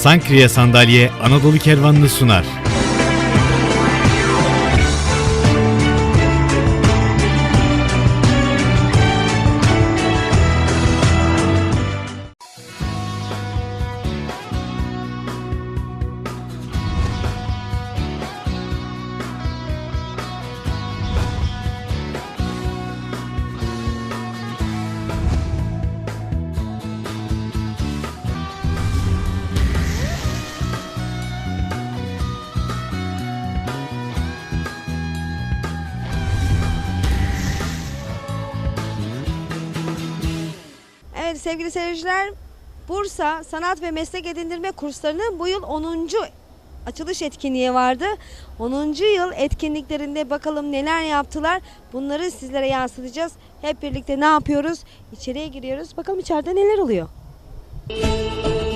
Sankriya Sandalye Anadolu Kervanı'nı sunar. Evet sevgili seyirciler, Bursa Sanat ve Meslek Edindirme Kurslarının bu yıl 10. açılış etkinliği vardı. 10. yıl etkinliklerinde bakalım neler yaptılar. Bunları sizlere yansıtacağız. Hep birlikte ne yapıyoruz? İçeriye giriyoruz. Bakalım içeride neler oluyor. Evet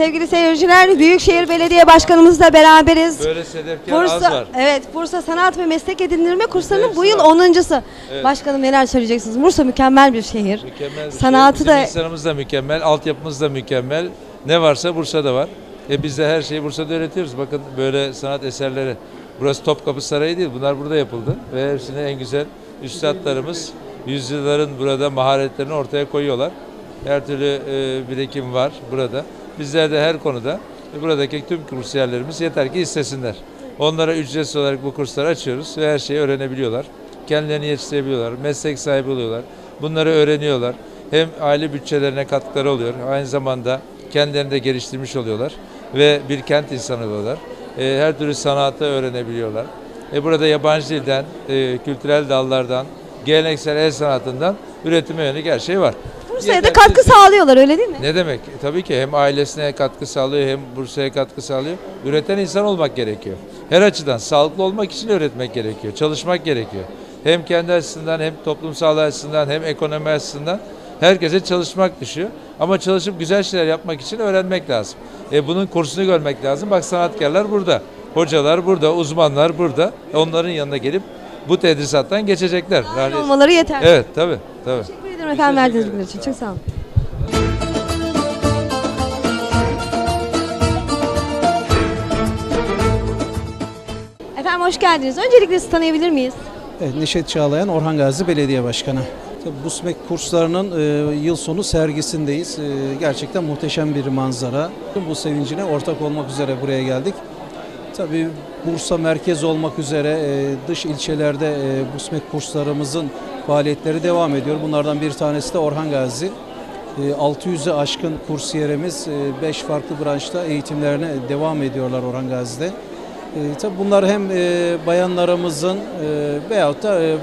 sevgili seyirciler, Büyükşehir Belediye Başkanımızla beraberiz. Böyle sedefkar az Bursa, var. evet Bursa Sanat ve Meslek Edindirme Kurslarının Hepsi bu yıl var. 10.sü. Evet. Başkanım neler söyleyeceksiniz? Bursa mükemmel bir şehir. Mükemmel bir Sanatı da- Bizim insanımız da mükemmel, altyapımız da mükemmel. Ne varsa Bursa'da var. E biz de her şeyi Bursa'da öğretiyoruz. Bakın böyle sanat eserleri. Burası Topkapı Sarayı değil. Bunlar burada yapıldı. Ve hepsini en güzel üstadlarımız yüzyılların burada maharetlerini ortaya koyuyorlar. Her türlü e, birikim var burada. Bizler de her konuda buradaki tüm kursiyerlerimiz yeter ki istesinler. Onlara ücretsiz olarak bu kursları açıyoruz ve her şeyi öğrenebiliyorlar. Kendilerini yetiştirebiliyorlar, meslek sahibi oluyorlar. Bunları öğreniyorlar. Hem aile bütçelerine katkıları oluyor, aynı zamanda kendilerini de geliştirmiş oluyorlar ve bir kent insanı oluyorlar. E, her türlü sanatı öğrenebiliyorlar. E, burada yabancı dilden, e, kültürel dallardan, geleneksel el sanatından üretime yönelik her şey var. Bursa'ya da katkı sağlıyorlar öyle değil mi? ne demek? E, Tabii ki hem ailesine katkı sağlıyor hem Bursa'ya katkı sağlıyor. Üreten insan olmak gerekiyor. Her açıdan sağlıklı olmak için öğretmek gerekiyor. Çalışmak gerekiyor. Hem kendi açısından hem toplumsal açısından hem ekonomi açısından herkese çalışmak düşüyor. Ama çalışıp güzel şeyler yapmak için öğrenmek lazım. E bunun kursunu görmek lazım. Bak sanatkarlar burada. Hocalar burada, uzmanlar burada. E, Onların yanına gelip bu tedrisattan geçecekler. Dahil olmaları yeter. Evet, tabii, tabii. Ederim efendim verdiğiniz bilgiler için. Çok sağ olun. Efendim hoş geldiniz. Öncelikle sizi tanıyabilir miyiz? Evet, Neşet Çağlayan, Orhan Gazi Belediye Başkanı. Tabii BUSMEK kurslarının e, yıl sonu sergisindeyiz. E, gerçekten muhteşem bir manzara. Bu sevincine ortak olmak üzere buraya geldik. Tabii Bursa merkez olmak üzere e, dış ilçelerde e, BUSMEK kurslarımızın faaliyetleri devam ediyor. Bunlardan bir tanesi de Orhan Gazi. E, 600'e aşkın kursiyerimiz 5 farklı branşta eğitimlerine devam ediyorlar Orhan Gazi'de. E, tabii bunlar hem e, bayanlarımızın e, veyahut da e, e,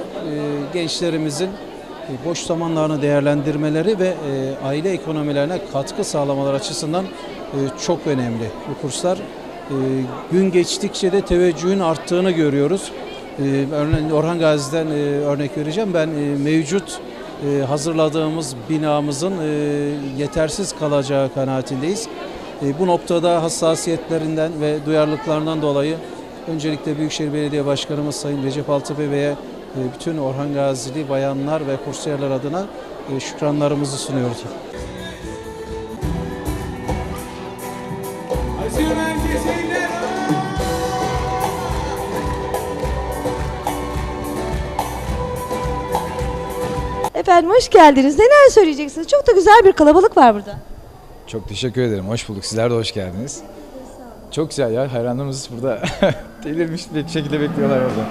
gençlerimizin e, boş zamanlarını değerlendirmeleri ve e, aile ekonomilerine katkı sağlamalar açısından e, çok önemli bu kurslar. E, gün geçtikçe de teveccühün arttığını görüyoruz. E, örneğin Orhan Gazi'den e, örnek vereceğim. Ben e, mevcut e, hazırladığımız binamızın yetersiz kalacağı kanaatindeyiz. Bu noktada hassasiyetlerinden ve duyarlılıklarından dolayı öncelikle Büyükşehir Belediye Başkanımız Sayın Recep Altıbey bütün Orhan Gazili bayanlar ve kursiyerler adına şükranlarımızı sunuyoruz. Efendim hoş geldiniz. Neler söyleyeceksiniz? Çok da güzel bir kalabalık var burada. Çok teşekkür ederim. Hoş bulduk. Sizler de hoş geldiniz. Çok güzel ya hayranlarımız burada delirmiş bir şekilde bekliyorlar orada.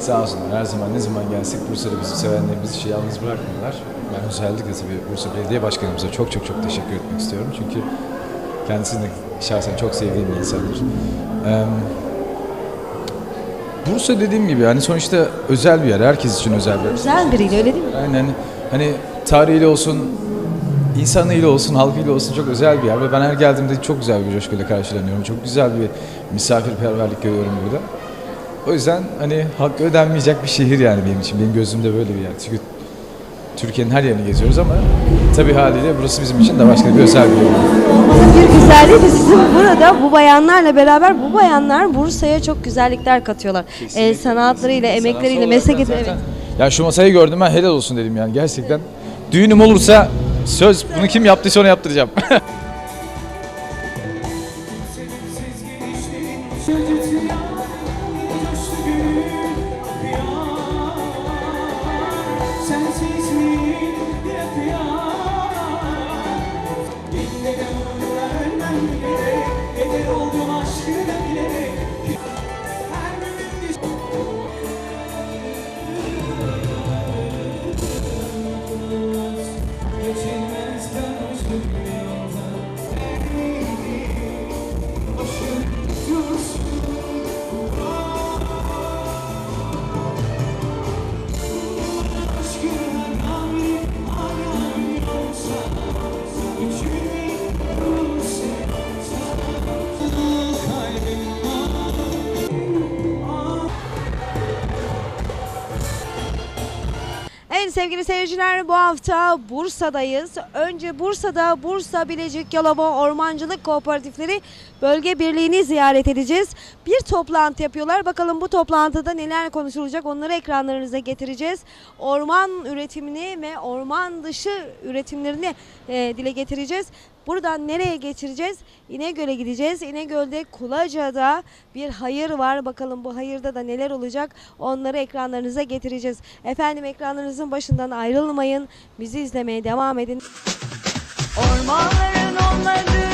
Sağ olsunlar her zaman ne zaman gelsek Bursa'da bizi sevenlerimizi şey yalnız bırakmıyorlar. Ben özellikle tabii Bursa Belediye Başkanımıza çok çok çok teşekkür etmek istiyorum. Çünkü kendisini şahsen çok sevdiğim bir insandır. Eee, Bursa dediğim gibi yani sonuçta özel bir yer. Herkes için özel bir yer. Güzel biriyle öyle değil mi? Aynen hani tarihiyle olsun, insanıyla olsun, halkıyla olsun çok özel bir yer ve ben her geldiğimde çok güzel bir coşkuyla karşılanıyorum. Çok güzel bir misafirperverlik görüyorum burada. O yüzden hani hakkı ödenmeyecek bir şehir yani benim için. Benim gözümde böyle bir yer. Çünkü Türkiye'nin her yerini geziyoruz ama tabii haliyle burası bizim için de başka bir özel bir yer. Bir güzelliği de sizin burada bu bayanlarla beraber bu bayanlar Bursa'ya çok güzellikler katıyorlar. El sanatlarıyla, emekleriyle, meslek Zaten- evet. Ya şu masayı gördüm ben helal olsun dedim yani gerçekten. Düğünüm olursa söz bunu kim yaptıysa ona yaptıracağım. seyirciler bu hafta Bursa'dayız. Önce Bursa'da Bursa Bilecik Yalova Ormancılık Kooperatifleri Bölge Birliği'ni ziyaret edeceğiz. Bir toplantı yapıyorlar. Bakalım bu toplantıda neler konuşulacak onları ekranlarınıza getireceğiz. Orman üretimini ve orman dışı üretimlerini e, dile getireceğiz. Buradan nereye geçireceğiz? İnegöl'e gideceğiz. İnegöl'de Kulaca'da bir hayır var. Bakalım bu hayırda da neler olacak? Onları ekranlarınıza getireceğiz. Efendim ekranlarınızın başından ayrılmayın. Bizi izlemeye devam edin. Ormanların olmadığı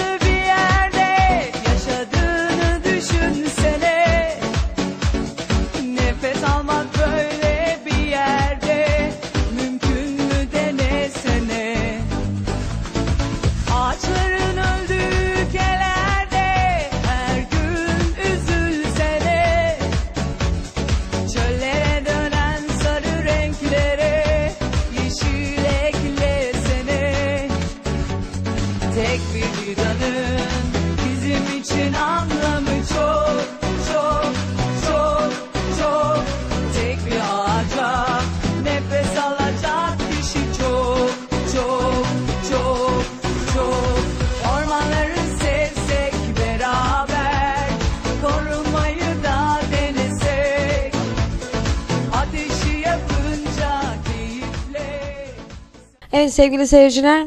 Evet sevgili seyirciler.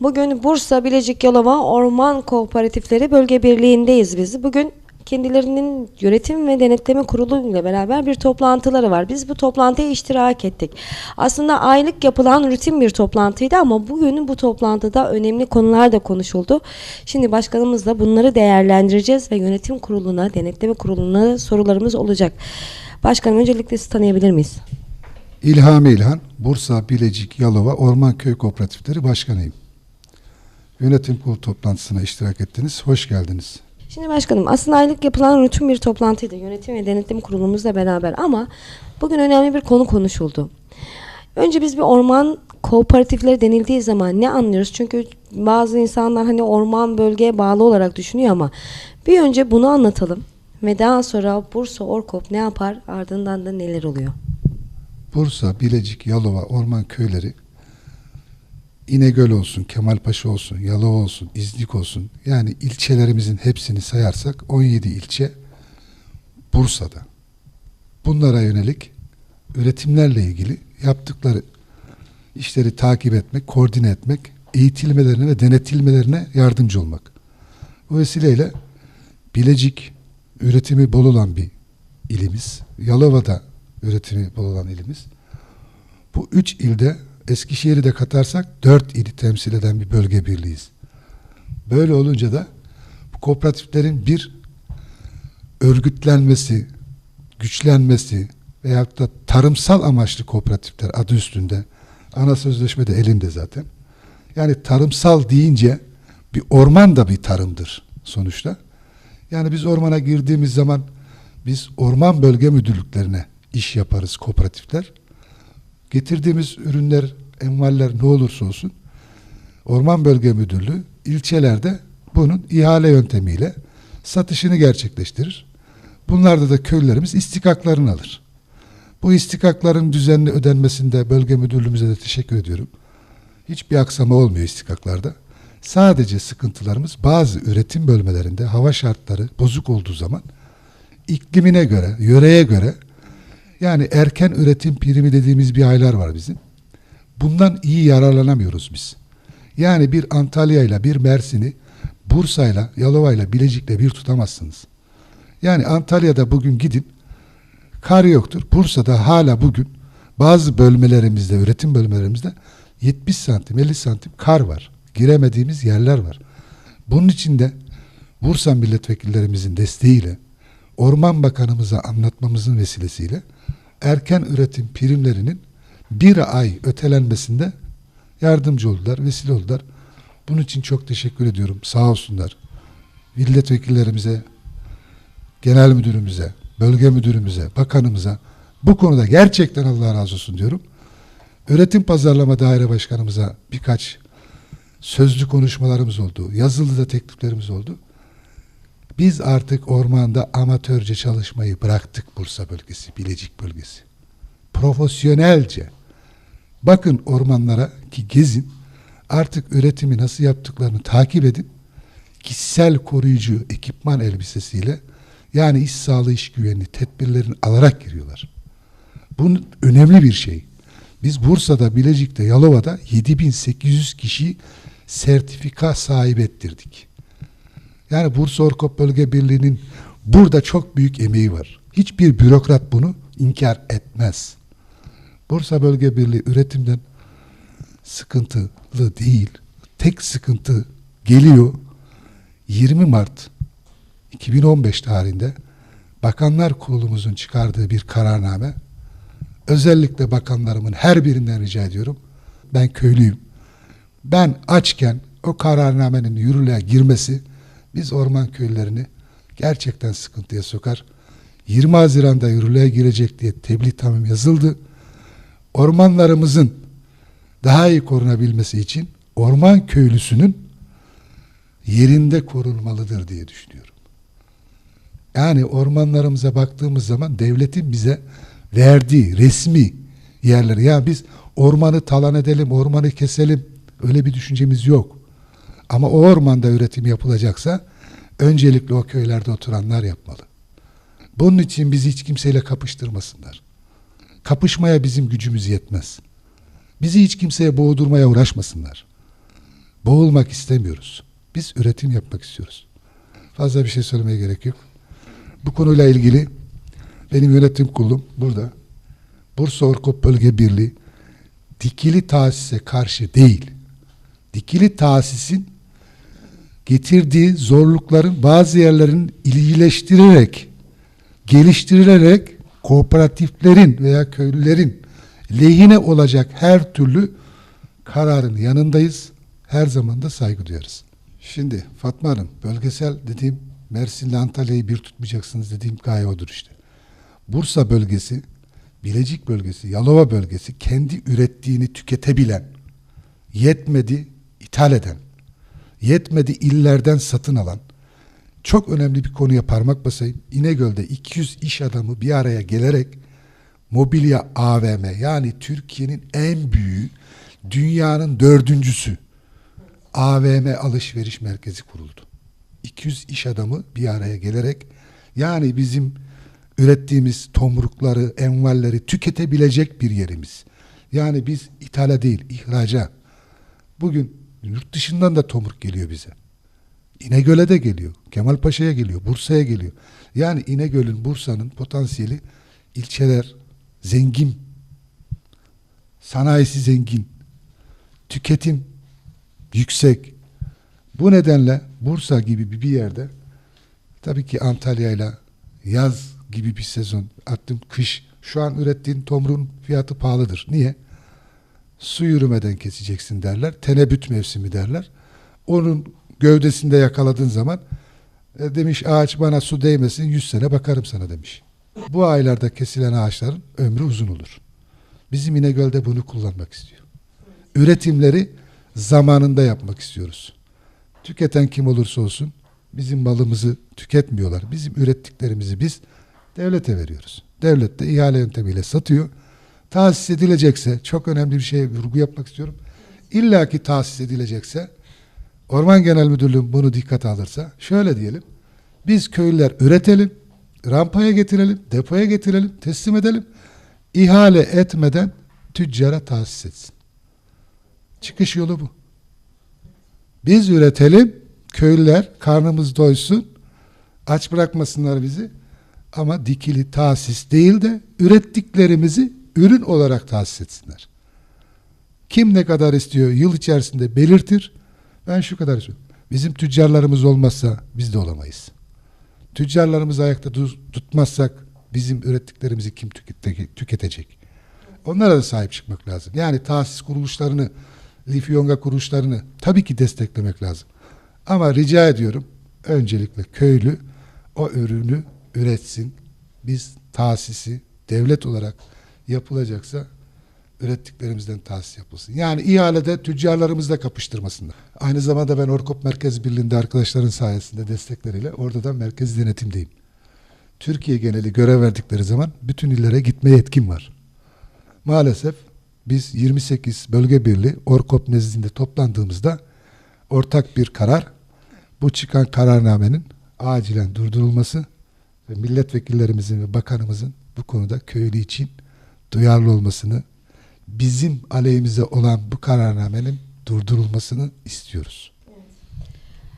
Bugün Bursa Bilecik Yalova Orman Kooperatifleri Bölge Birliği'ndeyiz biz. Bugün kendilerinin yönetim ve denetleme kurulu ile beraber bir toplantıları var. Biz bu toplantıya iştirak ettik. Aslında aylık yapılan rutin bir toplantıydı ama bugün bu toplantıda önemli konular da konuşuldu. Şimdi başkanımızla bunları değerlendireceğiz ve yönetim kuruluna, denetleme kuruluna sorularımız olacak. Başkanım öncelikle sizi tanıyabilir miyiz? İlhami İlhan, Bursa, Bilecik, Yalova Orman Köy Kooperatifleri Başkanıyım. Yönetim kurulu toplantısına iştirak ettiniz. Hoş geldiniz. Şimdi başkanım aslında aylık yapılan rutin bir toplantıydı yönetim ve denetim kurulumuzla beraber ama bugün önemli bir konu konuşuldu. Önce biz bir orman kooperatifleri denildiği zaman ne anlıyoruz? Çünkü bazı insanlar hani orman bölgeye bağlı olarak düşünüyor ama bir önce bunu anlatalım ve daha sonra Bursa Orkop ne yapar ardından da neler oluyor? Bursa, Bilecik, Yalova Orman Köyleri İnegöl olsun, Kemalpaşa olsun, Yalova olsun, İznik olsun yani ilçelerimizin hepsini sayarsak 17 ilçe Bursa'da. Bunlara yönelik üretimlerle ilgili yaptıkları işleri takip etmek, koordine etmek, eğitilmelerine ve denetilmelerine yardımcı olmak. Bu vesileyle Bilecik üretimi bol olan bir ilimiz. Yalova'da üretimi bol olan ilimiz. Bu üç ilde Eskişehir'i de katarsak dört ili temsil eden bir bölge birliğiyiz. Böyle olunca da bu kooperatiflerin bir örgütlenmesi, güçlenmesi veyahut da tarımsal amaçlı kooperatifler adı üstünde. Ana sözleşme de elimde zaten. Yani tarımsal deyince bir orman da bir tarımdır sonuçta. Yani biz ormana girdiğimiz zaman biz orman bölge müdürlüklerine iş yaparız kooperatifler. Getirdiğimiz ürünler, envaller ne olursa olsun Orman Bölge Müdürlüğü ilçelerde bunun ihale yöntemiyle satışını gerçekleştirir. Bunlarda da köylülerimiz istikaklarını alır. Bu istikakların düzenli ödenmesinde bölge müdürlüğümüze de teşekkür ediyorum. Hiçbir aksama olmuyor istikaklarda. Sadece sıkıntılarımız bazı üretim bölmelerinde hava şartları bozuk olduğu zaman iklimine göre, yöreye göre yani erken üretim primi dediğimiz bir aylar var bizim. Bundan iyi yararlanamıyoruz biz. Yani bir Antalya ile bir Mersin'i Bursa'yla, Yalova'yla, Bilecik'le bir tutamazsınız. Yani Antalya'da bugün gidin kar yoktur. Bursa'da hala bugün bazı bölmelerimizde, üretim bölmelerimizde 70 santim, 50 santim kar var. Giremediğimiz yerler var. Bunun için de Bursa milletvekillerimizin desteğiyle, Orman Bakanımıza anlatmamızın vesilesiyle erken üretim primlerinin bir ay ötelenmesinde yardımcı oldular, vesile oldular. Bunun için çok teşekkür ediyorum. Sağ olsunlar. Milletvekillerimize, genel müdürümüze, bölge müdürümüze, bakanımıza bu konuda gerçekten Allah razı olsun diyorum. Üretim Pazarlama Daire Başkanımıza birkaç sözlü konuşmalarımız oldu. Yazılı da tekliflerimiz oldu. Biz artık ormanda amatörce çalışmayı bıraktık Bursa bölgesi, Bilecik bölgesi. Profesyonelce. Bakın ormanlara ki gezin. Artık üretimi nasıl yaptıklarını takip edin. Kişisel koruyucu ekipman elbisesiyle yani iş sağlığı iş güvenliği tedbirlerini alarak giriyorlar. Bu önemli bir şey. Biz Bursa'da, Bilecik'te, Yalova'da 7800 kişi sertifika sahibi ettirdik. Yani Bursa Orkop Bölge Birliği'nin burada çok büyük emeği var. Hiçbir bürokrat bunu inkar etmez. Bursa Bölge Birliği üretimden sıkıntılı değil. Tek sıkıntı geliyor 20 Mart 2015 tarihinde Bakanlar Kurulumuzun çıkardığı bir kararname özellikle bakanlarımın her birinden rica ediyorum. Ben köylüyüm. Ben açken o kararnamenin yürürlüğe girmesi biz orman köylerini gerçekten sıkıntıya sokar. 20 Haziran'da yürürlüğe girecek diye tebliğ tamam yazıldı. Ormanlarımızın daha iyi korunabilmesi için orman köylüsünün yerinde korunmalıdır diye düşünüyorum. Yani ormanlarımıza baktığımız zaman devletin bize verdiği resmi yerleri ya biz ormanı talan edelim, ormanı keselim öyle bir düşüncemiz yok. Ama o ormanda üretim yapılacaksa öncelikle o köylerde oturanlar yapmalı. Bunun için bizi hiç kimseyle kapıştırmasınlar. Kapışmaya bizim gücümüz yetmez. Bizi hiç kimseye boğdurmaya uğraşmasınlar. Boğulmak istemiyoruz. Biz üretim yapmak istiyoruz. Fazla bir şey söylemeye gerek yok. Bu konuyla ilgili benim yönetim kurulum burada. Bursa Orkop Bölge Birliği dikili tasise karşı değil. Dikili tasisin getirdiği zorlukların bazı yerlerin ilgileştirerek, geliştirilerek kooperatiflerin veya köylülerin lehine olacak her türlü kararın yanındayız. Her zaman da saygı duyarız. Şimdi Fatma Hanım, bölgesel dediğim Mersin'le Antalya'yı bir tutmayacaksınız dediğim gaye odur işte. Bursa bölgesi, Bilecik bölgesi, Yalova bölgesi kendi ürettiğini tüketebilen, yetmedi ithal eden, yetmedi illerden satın alan, çok önemli bir konuya parmak basayım. İnegöl'de 200 iş adamı bir araya gelerek mobilya AVM yani Türkiye'nin en büyüğü, dünyanın dördüncüsü AVM alışveriş merkezi kuruldu. 200 iş adamı bir araya gelerek yani bizim ürettiğimiz tomrukları, envalleri tüketebilecek bir yerimiz. Yani biz ithala değil, ihraca. Bugün yurt dışından da tomruk geliyor bize. İnegöl'e de geliyor. Kemalpaşa'ya geliyor. Bursa'ya geliyor. Yani İnegöl'ün, Bursa'nın potansiyeli ilçeler zengin. Sanayisi zengin. Tüketim yüksek. Bu nedenle Bursa gibi bir yerde tabii ki Antalya'yla yaz gibi bir sezon, attım kış. Şu an ürettiğin tomruğun fiyatı pahalıdır. Niye? Su yürümeden keseceksin derler. Tenebüt mevsimi derler. Onun gövdesinde yakaladığın zaman e, demiş ağaç bana su değmesin 100 sene bakarım sana demiş. Bu aylarda kesilen ağaçların ömrü uzun olur. Bizim İnegöl'de bunu kullanmak istiyor. Üretimleri zamanında yapmak istiyoruz. Tüketen kim olursa olsun bizim malımızı tüketmiyorlar. Bizim ürettiklerimizi biz devlete veriyoruz. Devlet de ihale yöntemiyle satıyor. Tahsis edilecekse çok önemli bir şeye vurgu yapmak istiyorum. İlla ki tahsis edilecekse Orman Genel Müdürlüğü bunu dikkate alırsa şöyle diyelim. Biz köylüler üretelim, rampaya getirelim, depoya getirelim, teslim edelim. İhale etmeden tüccara tahsis etsin. Çıkış yolu bu. Biz üretelim, köylüler karnımız doysun, aç bırakmasınlar bizi. Ama dikili tahsis değil de ürettiklerimizi ürün olarak tahsis etsinler. Kim ne kadar istiyor yıl içerisinde belirtir. Ben şu kadar istiyorum. Bizim tüccarlarımız olmazsa biz de olamayız. Tüccarlarımızı ayakta tutmazsak bizim ürettiklerimizi kim tükete- tüketecek? Onlara da sahip çıkmak lazım. Yani tahsis kuruluşlarını, lifyonga kuruluşlarını tabii ki desteklemek lazım. Ama rica ediyorum öncelikle köylü o ürünü üretsin. Biz tahsisi devlet olarak yapılacaksa ürettiklerimizden tahsis yapılsın. Yani ihalede tüccarlarımızla kapıştırmasınlar. Aynı zamanda ben Orkop Merkez Birliği'nde arkadaşların sayesinde destekleriyle orada da merkez denetimdeyim. Türkiye geneli görev verdikleri zaman bütün illere gitme yetkim var. Maalesef biz 28 bölge birliği Orkop nezdinde toplandığımızda ortak bir karar bu çıkan kararnamenin acilen durdurulması ve milletvekillerimizin ve bakanımızın bu konuda köylü için duyarlı olmasını bizim aleyhimize olan bu kararnamenin durdurulmasını istiyoruz.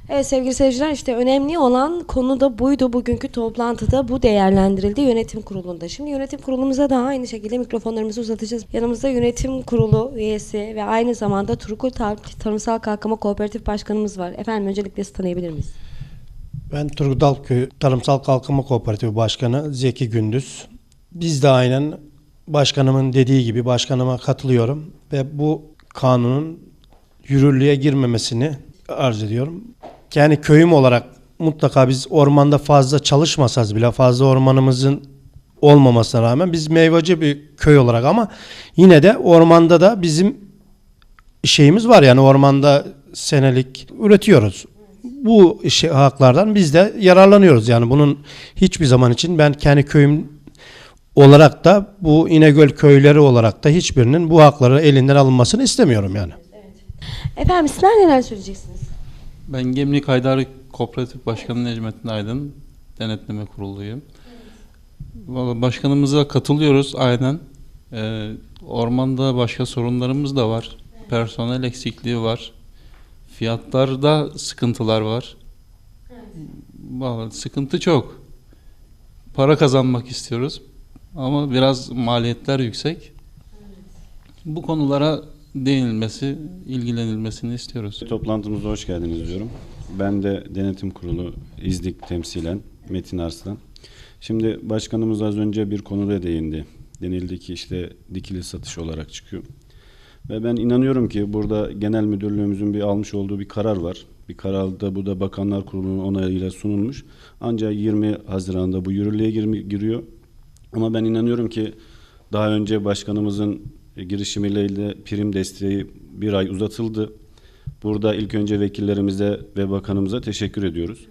Evet sevgili seyirciler işte önemli olan konu da buydu. Bugünkü toplantıda bu değerlendirildi yönetim kurulunda. Şimdi yönetim kurulumuza da aynı şekilde mikrofonlarımızı uzatacağız. Yanımızda yönetim kurulu üyesi ve aynı zamanda Turgul Tar- Tarımsal Kalkınma Kooperatif Başkanımız var. Efendim öncelikle sizi tanıyabilir miyiz? Ben Turgut Alköy Tarımsal Kalkınma Kooperatifi Başkanı Zeki Gündüz. Biz de aynen başkanımın dediği gibi başkanıma katılıyorum ve bu kanunun yürürlüğe girmemesini arz ediyorum. Yani köyüm olarak mutlaka biz ormanda fazla çalışmasak bile fazla ormanımızın olmamasına rağmen biz meyvacı bir köy olarak ama yine de ormanda da bizim şeyimiz var yani ormanda senelik üretiyoruz. Bu şey, haklardan biz de yararlanıyoruz yani bunun hiçbir zaman için ben kendi köyüm olarak da bu İnegöl köyleri olarak da hiçbirinin bu hakları elinden alınmasını istemiyorum yani. Efendim sizler neler söyleyeceksiniz? Ben Gemlik Haydar Kooperatif Başkanı Necmettin Aydın, denetleme kuruluyum. Valla başkanımıza katılıyoruz aynen. Ee, ormanda başka sorunlarımız da var. Personel eksikliği var. Fiyatlarda sıkıntılar var. Valla sıkıntı çok. Para kazanmak istiyoruz. Ama biraz maliyetler yüksek. Bu konulara değinilmesi, ilgilenilmesini istiyoruz. Toplantımıza hoş geldiniz diyorum. Ben de denetim kurulu İznik temsilen Metin Arslan. Şimdi başkanımız az önce bir konuda değindi. Denildi ki işte dikili satış olarak çıkıyor. Ve ben inanıyorum ki burada genel müdürlüğümüzün bir almış olduğu bir karar var. Bir kararda bu da Bakanlar Kurulu'nun onayıyla sunulmuş. Ancak 20 Haziran'da bu yürürlüğe giriyor. Ama ben inanıyorum ki daha önce başkanımızın girişimiyle prim desteği bir ay uzatıldı. Burada ilk önce vekillerimize ve bakanımıza teşekkür ediyoruz.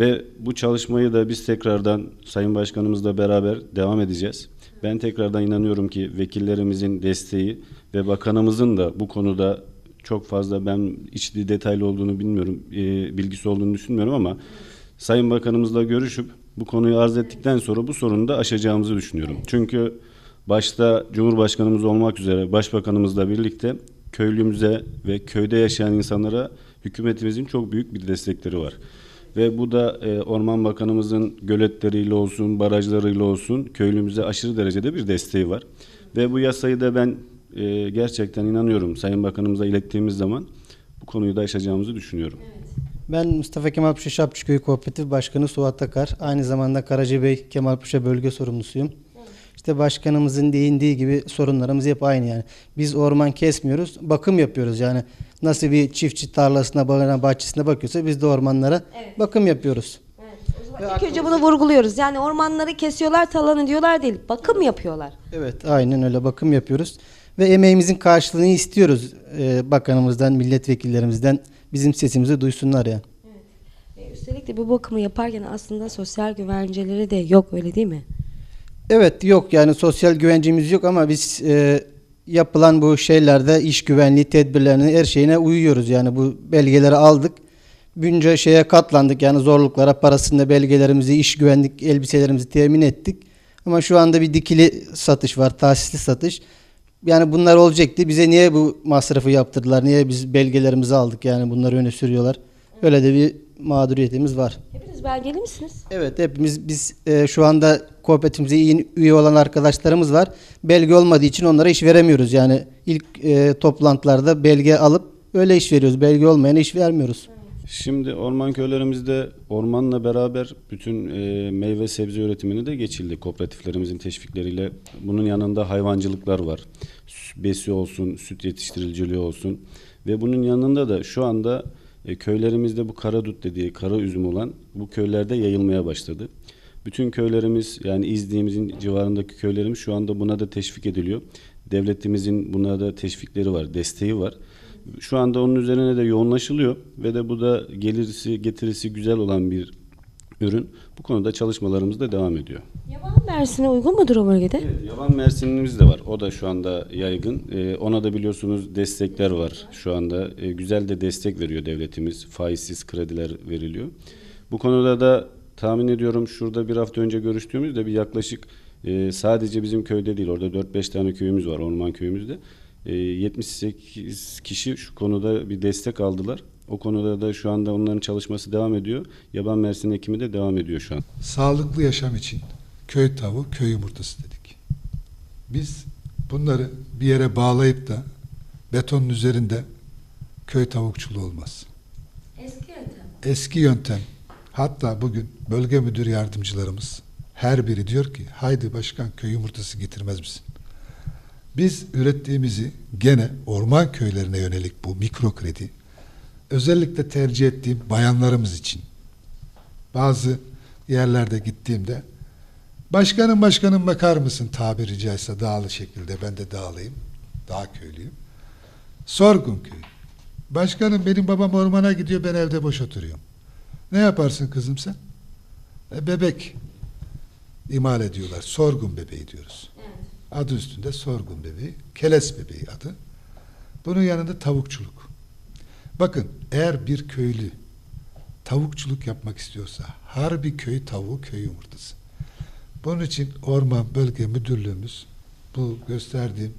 Ve bu çalışmayı da biz tekrardan Sayın Başkanımızla beraber devam edeceğiz. Ben tekrardan inanıyorum ki vekillerimizin desteği ve bakanımızın da bu konuda çok fazla ben içli detaylı olduğunu bilmiyorum, e, bilgisi olduğunu düşünmüyorum ama Sayın Bakanımızla görüşüp bu konuyu arz ettikten sonra bu sorunu da aşacağımızı düşünüyorum. Çünkü başta Cumhurbaşkanımız olmak üzere Başbakanımızla birlikte köylümüze ve köyde yaşayan insanlara hükümetimizin çok büyük bir destekleri var. Ve bu da e, Orman Bakanımızın göletleriyle olsun, barajlarıyla olsun köylümüze aşırı derecede bir desteği var. Ve bu yasayı da ben e, gerçekten inanıyorum Sayın Bakanımıza ilettiğimiz zaman bu konuyu da aşacağımızı düşünüyorum. Ben Mustafa Kemal Paşa Şapçıköy Kooperatif Başkanı Suat Akar. Aynı zamanda Karacabey Kemal Paşa Bölge Sorumlusuyum. İşte başkanımızın değindiği gibi sorunlarımız hep aynı yani. Biz orman kesmiyoruz, bakım yapıyoruz yani. Nasıl bir çiftçi tarlasına, bağına, bahçesine bakıyorsa biz de ormanlara bakım yapıyoruz. İlk önce bunu vurguluyoruz. Yani ormanları kesiyorlar, talanı diyorlar değil. Bakım yapıyorlar. Evet, aynen öyle bakım yapıyoruz. Ve emeğimizin karşılığını istiyoruz e, bakanımızdan, milletvekillerimizden. Bizim sesimizi duysunlar yani. E, Üstelik de bu bakımı yaparken aslında sosyal güvenceleri de yok öyle değil mi? Evet yok yani sosyal güvencemiz yok ama biz e, yapılan bu şeylerde iş güvenliği tedbirlerine her şeyine uyuyoruz. Yani bu belgeleri aldık. Bunca şeye katlandık yani zorluklara parasında belgelerimizi, iş güvenlik elbiselerimizi temin ettik. Ama şu anda bir dikili satış var, tahsisli satış. Yani bunlar olacaktı. Bize niye bu masrafı yaptırdılar? Niye biz belgelerimizi aldık yani bunları öne sürüyorlar? Öyle de bir mağduriyetimiz var. Hepiniz belgeli misiniz? Evet hepimiz biz e, şu anda kooperatifimize yeni üye olan arkadaşlarımız var. Belge olmadığı için onlara iş veremiyoruz. Yani ilk e, toplantılarda belge alıp öyle iş veriyoruz. Belge olmayana iş vermiyoruz. Şimdi orman köylerimizde ormanla beraber bütün e, meyve sebze üretimini de geçildi kooperatiflerimizin teşvikleriyle. Bunun yanında hayvancılıklar var. Besi olsun, süt yetiştiriciliği olsun ve bunun yanında da şu anda e, köylerimizde bu karadut dediği kara üzüm olan bu köylerde yayılmaya başladı. Bütün köylerimiz yani İznik'imizin civarındaki köylerimiz şu anda buna da teşvik ediliyor. Devletimizin buna da teşvikleri var, desteği var. Şu anda onun üzerine de yoğunlaşılıyor ve de bu da gelirisi getirisi güzel olan bir ürün. Bu konuda çalışmalarımız da devam ediyor. Yaban mersine uygun mudur o bölgede? Yaban mersinimiz de var. O da şu anda yaygın. Ee, ona da biliyorsunuz destekler var şu anda. Ee, güzel de destek veriyor devletimiz. Faizsiz krediler veriliyor. Bu konuda da tahmin ediyorum şurada bir hafta önce görüştüğümüzde bir yaklaşık e, sadece bizim köyde değil orada 4-5 tane köyümüz var orman köyümüzde. E, 78 kişi şu konuda bir destek aldılar. O konuda da şu anda onların çalışması devam ediyor. Yaban mersin ekimi de devam ediyor şu an. Sağlıklı yaşam için köy tavuğu, köy yumurtası dedik. Biz bunları bir yere bağlayıp da betonun üzerinde köy tavukçuluğu olmaz. Eski yöntem. Eski yöntem. Hatta bugün bölge müdür yardımcılarımız her biri diyor ki haydi başkan köy yumurtası getirmez misin? Biz ürettiğimizi gene orman köylerine yönelik bu mikro kredi özellikle tercih ettiğim bayanlarımız için. Bazı yerlerde gittiğimde başkanım başkanım bakar mısın? Tabiri caizse dağlı şekilde ben de dağlıyım dağ köylüyüm. Sorgun köy. Başkanım benim babam ormana gidiyor ben evde boş oturuyorum. Ne yaparsın kızım sen? E, bebek imal ediyorlar sorgun bebeği diyoruz adı üstünde sorgun bebeği keles bebeği adı bunun yanında tavukçuluk bakın eğer bir köylü tavukçuluk yapmak istiyorsa harbi köy tavuğu köy yumurtası. Bunun için Orman Bölge Müdürlüğümüz bu gösterdiğim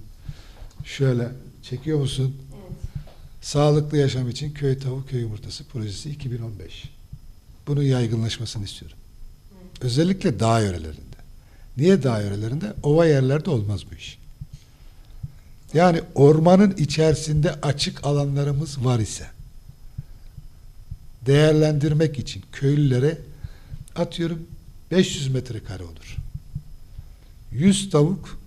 şöyle çekiyor musun? Sağlıklı yaşam için köy tavuğu köy yumurtası projesi 2015. Bunun yaygınlaşmasını istiyorum. Özellikle dağ yörelerinde. Niye dağ yörelerinde? Ova yerlerde olmaz bu iş. Yani ormanın içerisinde açık alanlarımız var ise değerlendirmek için köylülere atıyorum 500 metrekare olur. 100 tavuk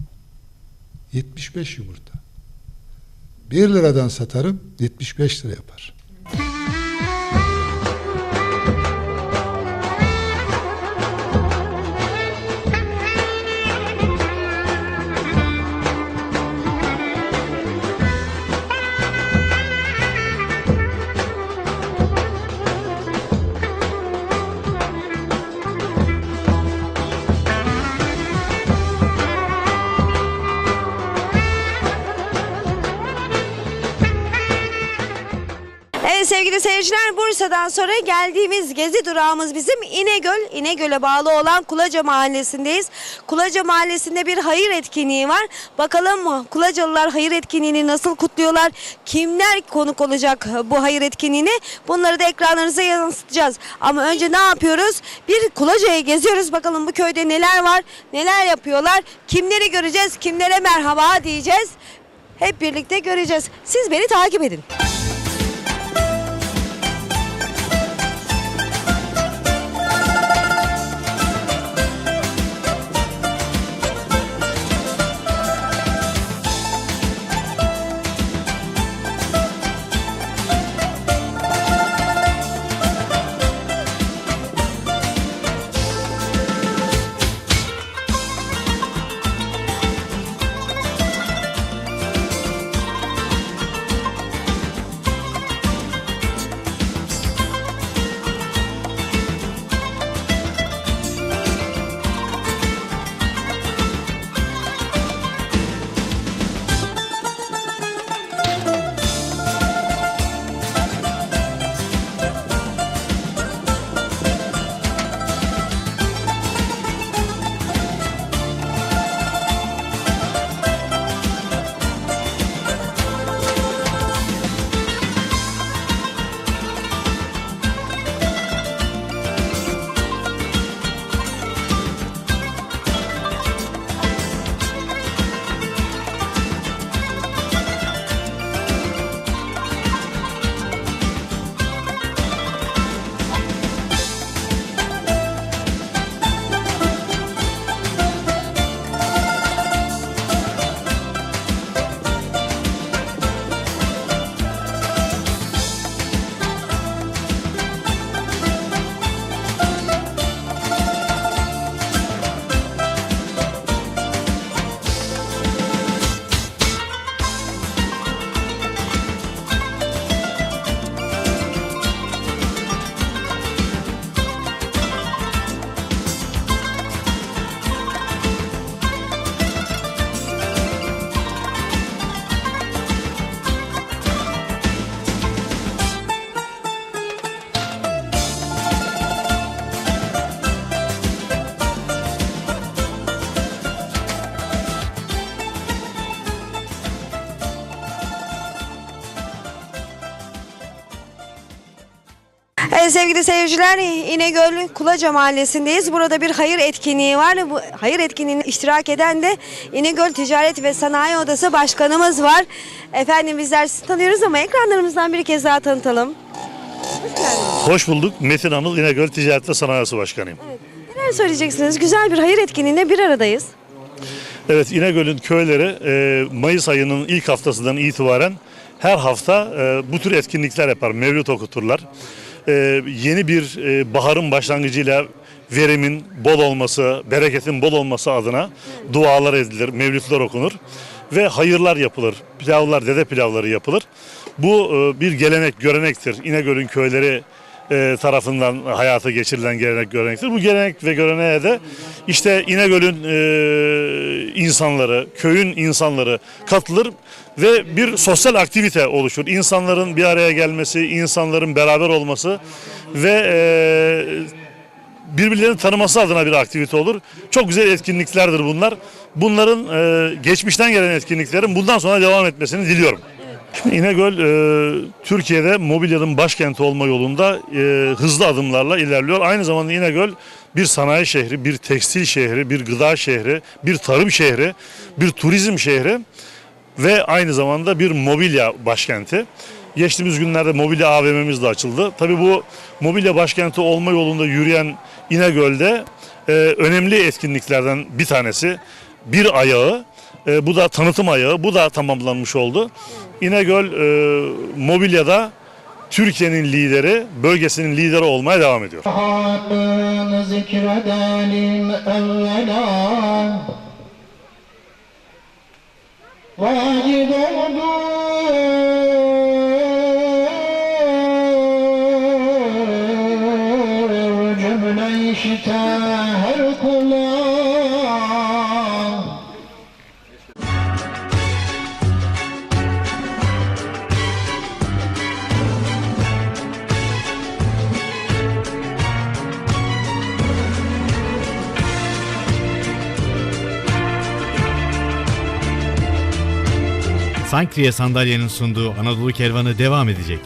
75 yumurta. 1 liradan satarım 75 lira yapar. Sevgili seyirciler Bursa'dan sonra geldiğimiz gezi durağımız bizim İnegöl. İnegöl'e bağlı olan Kulaca Mahallesi'ndeyiz. Kulaca Mahallesi'nde bir hayır etkinliği var. Bakalım Kulacalılar hayır etkinliğini nasıl kutluyorlar? Kimler konuk olacak bu hayır etkinliğine? Bunları da ekranlarınıza yansıtacağız. Ama önce ne yapıyoruz? Bir Kulaca'yı geziyoruz. Bakalım bu köyde neler var? Neler yapıyorlar? Kimleri göreceğiz? Kimlere merhaba diyeceğiz? Hep birlikte göreceğiz. Siz beni takip edin. Evet sevgili seyirciler İnegöl Kulaca Mahallesi'ndeyiz. Burada bir hayır etkinliği var. Bu hayır etkinliğine iştirak eden de İnegöl Ticaret ve Sanayi Odası Başkanımız var. Efendim bizler sizi tanıyoruz ama ekranlarımızdan bir kez daha tanıtalım. Hoş bulduk. Metin Anıl İnegöl Ticaret ve Sanayi Odası Başkanıyım. Neler söyleyeceksiniz? Güzel bir hayır etkinliğinde bir aradayız. Evet İnegöl'ün köyleri e, Mayıs ayının ilk haftasından itibaren her hafta e, bu tür etkinlikler yapar. Mevlüt okuturlar. E, yeni bir e, baharın başlangıcıyla verimin bol olması, bereketin bol olması adına dualar edilir, mevlütler okunur ve hayırlar yapılır. Pilavlar, dede pilavları yapılır. Bu e, bir gelenek, görenektir. İnegöl'ün köyleri e, tarafından hayata geçirilen gelenek görenektir. Bu gelenek ve göreneğe de işte İnegöl'ün e, insanları, köyün insanları katılır ve bir sosyal aktivite oluşur. İnsanların bir araya gelmesi, insanların beraber olması ve e, birbirlerini tanıması adına bir aktivite olur. Çok güzel etkinliklerdir bunlar. Bunların geçmişten gelen etkinliklerin bundan sonra devam etmesini diliyorum. İnegöl e, Türkiye'de mobilyanın başkenti olma yolunda e, hızlı adımlarla ilerliyor. Aynı zamanda İnegöl bir sanayi şehri, bir tekstil şehri, bir gıda şehri, bir tarım şehri, bir turizm şehri ve aynı zamanda bir mobilya başkenti. Geçtiğimiz günlerde mobilya AVM'miz de açıldı. Tabii bu mobilya başkenti olma yolunda yürüyen İnegöl'de e, önemli etkinliklerden bir tanesi. Bir ayağı, e, bu da tanıtım ayağı, bu da tamamlanmış oldu. İnegöl e, mobilyada Türkiye'nin lideri, bölgesinin lideri olmaya devam ediyor. Hakkını Cümle işite Sankriye sandalyenin sunduğu Anadolu Kervanı devam edecek.